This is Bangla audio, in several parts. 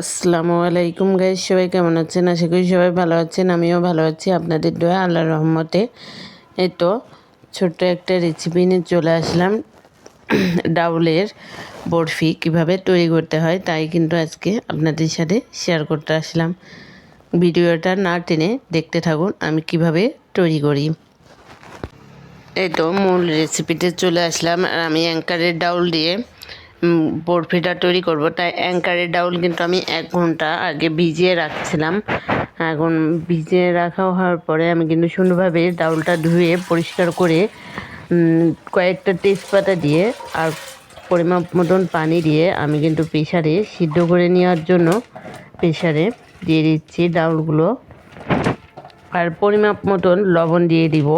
আসসালামু আলাইকুম গাইজ সবাই কেমন আছেন? আশা করি সবাই ভালো আছেন, আমিও ভালো আছি আপনাদের দোয়া, আল্লাহর রহমতে। এই তো, ছোট্ট একটা রেসিপি নিয়ে চলে আসলাম। ডাউলের বরফি কীভাবে তৈরি করতে হয় তাই কিন্তু আজকে আপনাদের সাথে শেয়ার করতে আসলাম। ভিডিওটা না টেনে দেখতে থাকুন, আমি কীভাবে তৈরি করি। এই তো, মূল রেসিপিতে চলে আসলাম, আর আমি অ্যাঙ্কারের ডাউল দিয়ে বরফিটা তৈরি করব। তাই অ্যাঙ্কারের ডাউল কিন্তু আমি এক ঘণ্টা আগে ভিজিয়ে রাখছিলাম। এখন ভিজিয়ে রাখা হওয়ার পরে আমি কিন্তু সুন্দরভাবে ডাউলটা ধুয়ে পরিষ্কার করে কয়েকটা তেজপাতা দিয়ে আর পরিমাপ মতন পানি দিয়ে আমি কিন্তু প্রেশারে সিদ্ধ করে নেওয়ার জন্য প্রেশারে দিয়ে দিচ্ছি ডাউলগুলো। আর পরিমাপ মতন লবণ দিয়ে দিব।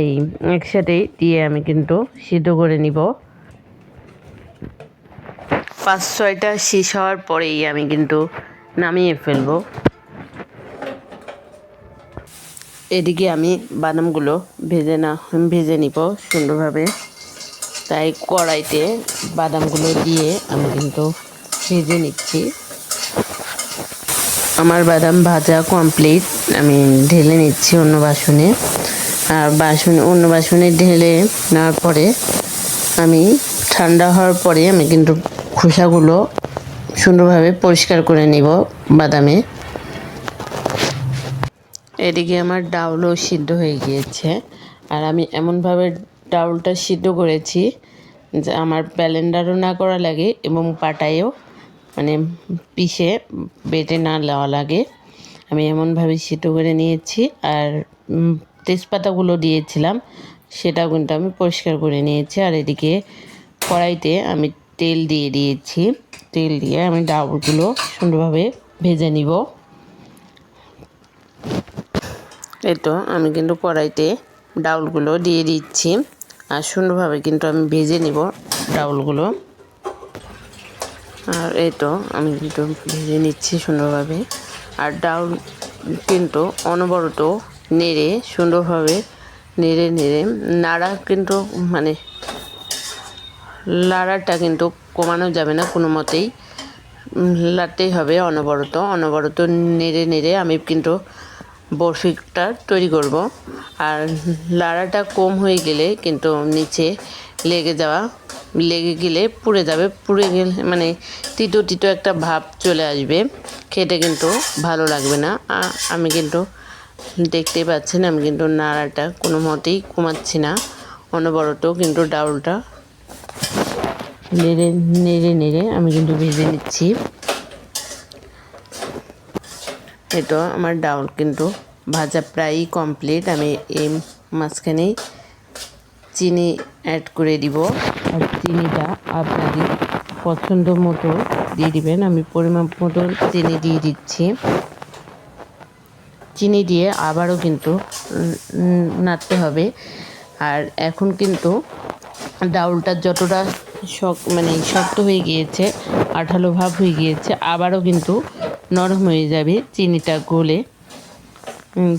এই একসাথেই দিয়ে আমি কিন্তু সিদ্ধ করে নিব। পাঁচ ছয়টা শেষ হওয়ার পরেই আমি কিন্তু নামিয়ে ফেলব। এদিকে আমি বাদামগুলো ভেজে না ভেজে নিব সুন্দরভাবে। তাই কড়াইতে বাদামগুলো দিয়ে আমি কিন্তু ভেজে নিচ্ছি। আমার বাদাম ভাজা কমপ্লিট। আমি ঢেলে নিচ্ছি অন্য বাসনে। আর বাসন অন্য বাসনে ঢেলে নেওয়ার পরে আমি ঠান্ডা হওয়ার পরে আমি কিন্তু খোসাগুলো সুন্দরভাবে পরিষ্কার করে নিব বাদামে। এদিকে আমার ডাউলও সিদ্ধ হয়ে গিয়েছে। আর আমি এমনভাবে ডাউলটা সিদ্ধ করেছি যে আমার ব্যালেন্ডারও না করা লাগে এবং পাটায়ও মানে পিষে বেটে না নেওয়া লাগে। আমি এমনভাবে সিদ্ধ করে নিয়েছি আর তেজপাতাগুলো দিয়েছিলাম, সেটাও কিন্তু আমি পরিষ্কার করে নিয়েছি। আর এদিকে কড়াইতে আমি তেল দিয়ে দিয়েছি। তেল দিয়ে আমি ডাউলগুলো সুন্দরভাবে ভেজে নিব। এই তো আমি কিন্তু কড়াইতে ডাউলগুলো দিয়ে দিচ্ছি। আর সুন্দরভাবে কিন্তু আমি ভেজে নিব ডাউলগুলো। আর এই তো আমি কিন্তু ভেজে নিচ্ছি সুন্দরভাবে। আর ডাউল কিন্তু অনবরত নেড়ে সুন্দরভাবে নেড়ে নেড়ে নাড়া কিন্তু মানে লাড়াটা কিন্তু কমানো যাবে না কোনো মতেই। লাড়তেই হবে অনবরত। অনবরত নেড়ে নেড়ে আমি কিন্তু বরফিটা তৈরি করব। আর লাড়াটা কম হয়ে গেলে কিন্তু নিচে লেগে যাওয়া, লেগে গেলে পুড়ে যাবে। পুড়ে গেলে মানে তিতো তিতো একটা ভাব চলে আসবে। খেতে কিন্তু ভালো লাগবে না। আমি কিন্তু দেখতেই পাচ্ছেন, আমি কিন্তু নাড়াটা কোনো মতেই কমাচ্ছি না। অনবরত কিন্তু ডাউলটা নেড়ে নেড়ে নেড়ে আমি কিন্তু ভেজে নিচ্ছি। তো আমার ডাউল কিন্তু ভাজা প্রায়ই কমপ্লিট আমি এই মাঝখানেই চিনি অ্যাড করে দিব। আর চিনিটা আপনাদের পছন্দ মতো দিয়ে দিবেন। আমি পরিমাপ মতো চিনি দিয়ে দিচ্ছি। চিনি দিয়ে আবারও কিন্তু নাড়তে হবে। আর এখন কিন্তু ডাউলটা যতটা শক মানে শক্ত হয়ে গিয়েছে, আঠালো ভাব হয়ে গিয়েছে, আবারও কিন্তু নরম হয়ে যাবে চিনিটা গলে।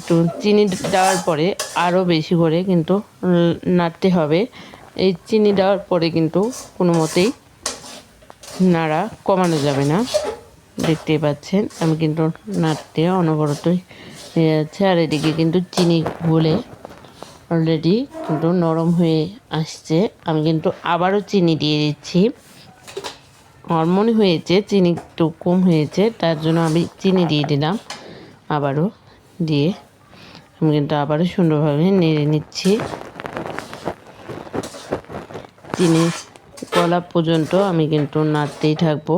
তো চিনি দেওয়ার পরে আরও বেশি করে কিন্তু নাড়তে হবে। এই চিনি দেওয়ার পরে কিন্তু কোনো মতেই নাড়া কমানো যাবে না। দেখতেই পাচ্ছেন, আমি কিন্তু নাড়তে অনবরতই হয়ে যাচ্ছে। আর এদিকে কিন্তু চিনি গলে অলরেডি কিন্তু নরম হয়ে আসছে। আমি কিন্তু আবারও চিনি দিয়ে দিচ্ছি। আমার মনে হয়েছে চিনি একটু কম হয়েছে, তার জন্য আমি চিনি দিয়ে দিলাম আবারও দিয়ে। আমি কিন্তু আবারও সুন্দরভাবে নেড়ে নিচ্ছি। চিনি গলা পর্যন্ত আমি কিন্তু নাড়তেই থাকব।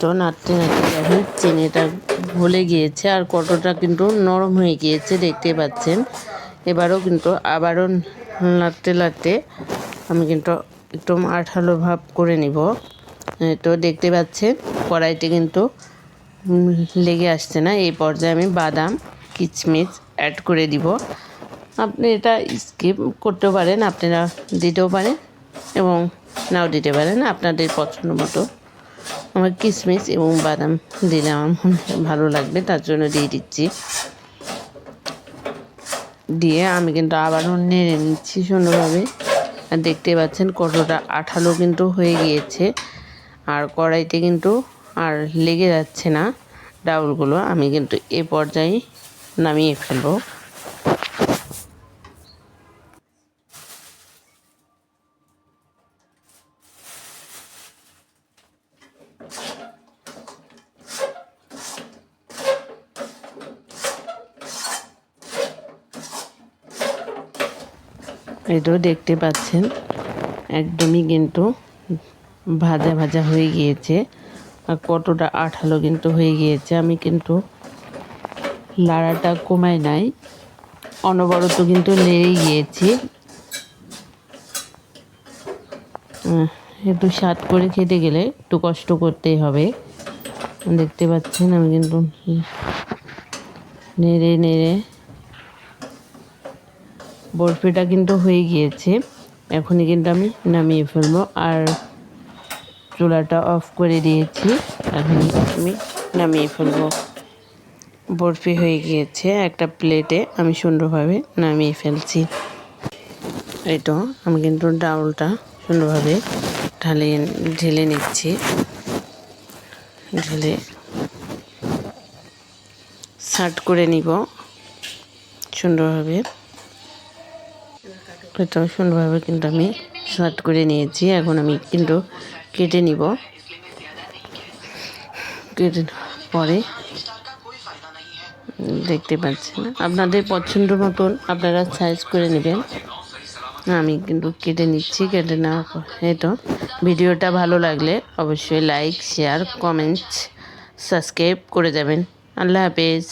তো নাড়তে নাড়তে দেখেন, চিনিটা ভুলে গিয়েছে আর কতটা কিন্তু নরম হয়ে গিয়েছে, দেখতে পাচ্ছেন। এবারও কিন্তু আবারও নাড়তে নাড়তে আমি কিন্তু একটু আঠালো ভাব করে নিব। তো দেখতে পাচ্ছেন, কড়াইতে কিন্তু লেগে আসছে না। এই পর্যায়ে আমি বাদাম, কিচমিচ অ্যাড করে দিব। আপনি এটা স্কিপ করতেও পারেন, আপনারা দিতেও পারেন এবং নাও দিতে পারেন, আপনাদের পছন্দ মতো। আমার কিশমিশ এবং বাদাম দিলে আমার মনে ভালো লাগবে, তার জন্য দিয়ে দিচ্ছি। দিয়ে আমি কিন্তু আবারও নেড়ে নিচ্ছি সুন্দরভাবে। আর দেখতে পাচ্ছেন কতটা আঠালো কিন্তু হয়ে গিয়েছে। আর কড়াইতে কিন্তু আর লেগে যাচ্ছে না ডাউলগুলো। আমি কিন্তু এ পর্যায়ে নামিয়ে ফেলব। এটাও দেখতে পাচ্ছেন। একদমই কিন্তু ভাজা ভাজা হয়ে গিয়েছে। আর কতটা আঠালো কিন্তু হয়ে গিয়েছে। আমি কিন্তু লাড়াটা কমাই নাই। অনবরত কিন্তু লেড়েই গিয়েছি। একটু স্বাদ করে খেতে গেলে একটু কষ্ট করতেই হবে। দেখতে পাচ্ছেন, আমি কিন্তু নেড়ে নেড়ে বরফিটা কিন্তু হয়ে গিয়েছে। এখনই কিন্তু আমি নামিয়ে ফেলব। আর চুলাটা অফ করে দিয়েছি। এখন আমি নামিয়ে ফেলব। বরফি হয়ে গিয়েছে একটা প্লেটে। আমি সুন্দরভাবে নামিয়ে ফেলছি। এই তো, আমি কিন্তু ডাউলটা সুন্দরভাবে ঢালে ঢেলে নিচ্ছি। ঢেলে সার্ট করে নিব সুন্দরভাবে। এটা সুন্দরভাবে কিন্তু আমি সার্ট করে নিয়েছি। এখন আমি কিন্তু কেটে নিব। কেটে পরে দেখতে পাচ্ছেন। আপনাদের পছন্দ মতন আপনারা সাইজ করে নেবেন। আমি কিন্তু কেটে নিচ্ছি, কেটে নেওয়ার পর। এই তো, ভিডিওটা ভালো লাগলে অবশ্যই লাইক শেয়ার কমেন্টস সাবস্ক্রাইব করে যাবেন। আল্লাহ হাফেজ।